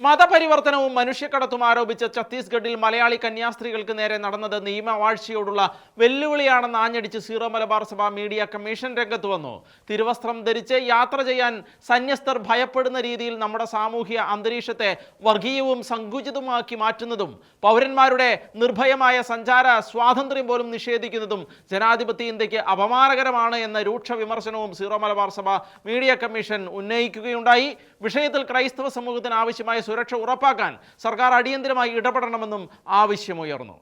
മതപരിവർത്തനവും മനുഷ്യക്കടത്തും ആരോപിച്ച് ഛത്തീസ്ഗഡിൽ മലയാളി കന്യാസ്ത്രീകൾക്ക് നേരെ നടന്നത് നിയമവാഴ്ചയോടുള്ള വെല്ലുവിളിയാണെന്ന് ആഞ്ഞടിച്ച് zero Malabar Sabha media commission രംഗത്ത് വന്നു. തിരുവസ്ത്രം ധരിച്ച് യാത്ര ചെയ്യാൻ സന്യസ്തർ ഭയപ്പെടുന്ന രീതിയിൽ നമ്മുടെ സാമൂഹ്യ അന്തരീക്ഷത്തെ വർഗീയവും സങ്കുചിതവുമാക്കി മാറ്റുന്നതും പൗരന്മാരുടെ നിർഭയമായ സഞ്ചാര സ്വാതന്ത്ര്യം പോലും നിഷേധിക്കുന്നതും ജനാധിപത്യ ഇന്ത്യയ്ക്ക് അപമാനകരമാണ് എന്ന രൂക്ഷ വിമർശനവും zero Malabar Sabha media commission ഉന്നയിക്കുകയുണ്ടായി. വിഷയത്തിൽ ക്രൈസ്തവ സമൂഹത്തിന് ആവശ്യമായ സുരക്ഷ ഉറപ്പാക്കാൻ സർക്കാർ അടിയന്തരമായി ഇടപെടണമെന്നും ആവശ്യമുയർന്നു.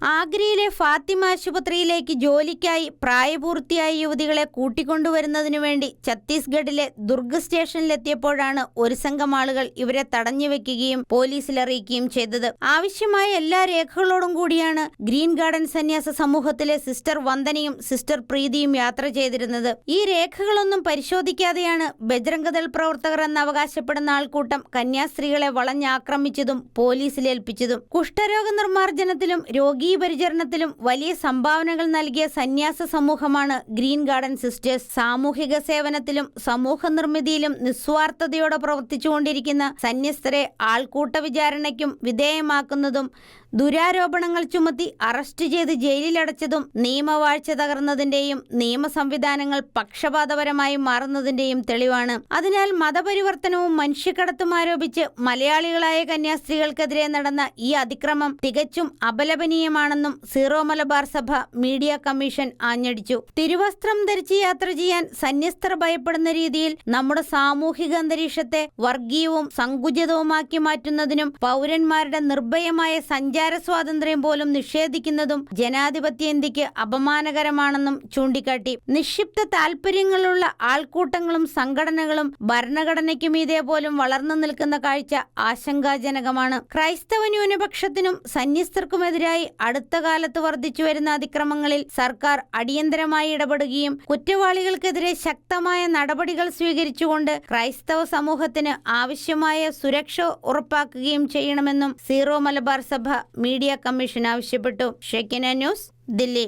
ആഗ്രയിലെ ഫാത്തിമ ആശുപത്രിയിലേക്ക് ജോലിക്കായി പ്രായപൂർത്തിയായ യുവതികളെ കൂട്ടിക്കൊണ്ടുവരുന്നതിനു വേണ്ടി ഛത്തീസ്ഗഡിലെ ദുർഗ് സ്റ്റേഷനിലെത്തിയപ്പോഴാണ് ഒരു സംഘം ആളുകൾ ഇവരെ തടഞ്ഞു വെക്കുകയും പോലീസിൽ അറിയിക്കുകയും ചെയ്തത്. ആവശ്യമായ എല്ലാ രേഖകളോടും കൂടിയാണ് ഗ്രീൻ ഗാർഡൻ സന്യാസ സമൂഹത്തിലെ സിസ്റ്റർ വന്ദനയും സിസ്റ്റർ പ്രീതിയും യാത്ര ചെയ്തിരുന്നത്. ഈ രേഖകളൊന്നും പരിശോധിക്കാതെയാണ് ബജ്രംഗദൾ പ്രവർത്തകർ എന്ന് അവകാശപ്പെടുന്ന ആൾക്കൂട്ടം കന്യാസ്ത്രീകളെ വളഞ്ഞാക്രമിച്ചതും പോലീസിലേൽപ്പിച്ചതും കുഷ്ഠരോഗ നിർമ്മാർജനത്തിലും രോഗീ പരിചരണത്തിലും വലിയ സംഭാവനകൾ നൽകിയ സന്യാസ സമൂഹമാണ് ഗ്രീൻ ഗാർഡൻ സിസ്റ്റേഴ്സ്. സാമൂഹിക സേവനത്തിലും സമൂഹ നിർമ്മിതിയിലും നിസ്വാർത്ഥതയോടെ പ്രവർത്തിച്ചുകൊണ്ടിരിക്കുന്ന സന്യസ്തരെ ആൾക്കൂട്ട വിചാരണയ്ക്കും വിധേയമാക്കുന്നതും ദുരാരോപണങ്ങൾ ചുമത്തി അറസ്റ്റ് ചെയ്ത് ജയിലിലടച്ചതും നിയമവാഴ്ച തകർന്നതിന്റെയും നിയമ സംവിധാനങ്ങൾ പക്ഷപാതപരമായി മാറുന്നതിന്റെയും തെളിവാണ്. അതിനാൽ മതപരിവർത്തനവും മനുഷ്യക്കടത്തും ആരോപിച്ച് മലയാളികളായ കന്യാസ്ത്രീകൾക്കെതിരെ നടന്ന ഈ അതിക്രമം തികച്ചും അപലപനീയമാണെന്നും zero Malabar Sabha media commission ആഞ്ഞടിച്ചു. തിരുവസ്ത്രം ധരിച്ച് യാത്ര ചെയ്യാൻ സന്യസ്തർ ഭയപ്പെടുന്ന രീതിയിൽ നമ്മുടെ സാമൂഹിക അന്തരീക്ഷത്തെ വർഗീയവും സങ്കുചിതവുമാക്കി മാറ്റുന്നതിനും പൗരന്മാരുടെ നിർഭയമായ സഞ്ചാര സ്വാതന്ത്ര്യം പോലും നിഷേധിക്കുന്നതും ജനാധിപത്യ ഇന്ത്യയ്ക്ക് അപമാനകരമാണെന്നും ചൂണ്ടിക്കാട്ടി. നിക്ഷിപ്ത താൽപര്യങ്ങളുള്ള ആൾക്കൂട്ടങ്ങളും സംഘടനകളും ഭരണഘടനയ്ക്കും പോലും വളർന്നു നിൽക്കുന്ന കാഴ്ച ആശങ്കാജനകമാണ്. ക്രൈസ്തവ ന്യൂനപക്ഷത്തിനും സന്യസ്തർക്കുമെതിരായി അടുത്ത കാലത്ത് വർദ്ധിച്ചു വരുന്ന അതിക്രമങ്ങളിൽ സർക്കാർ അടിയന്തരമായി ഇടപെടുകയും കുറ്റവാളികൾക്കെതിരെ ശക്തമായ നടപടികൾ സ്വീകരിച്ചുകൊണ്ട് ക്രൈസ്തവ സമൂഹത്തിന് ആവശ്യമായ സുരക്ഷ ഉറപ്പാക്കുകയും ചെയ്യണമെന്നും സീറോ മലബാർ സഭ മീഡിയ കമ്മീഷൻ ആവശ്യപ്പെട്ടു. ഷെക്കിന ന്യൂസ് ദില്ലി.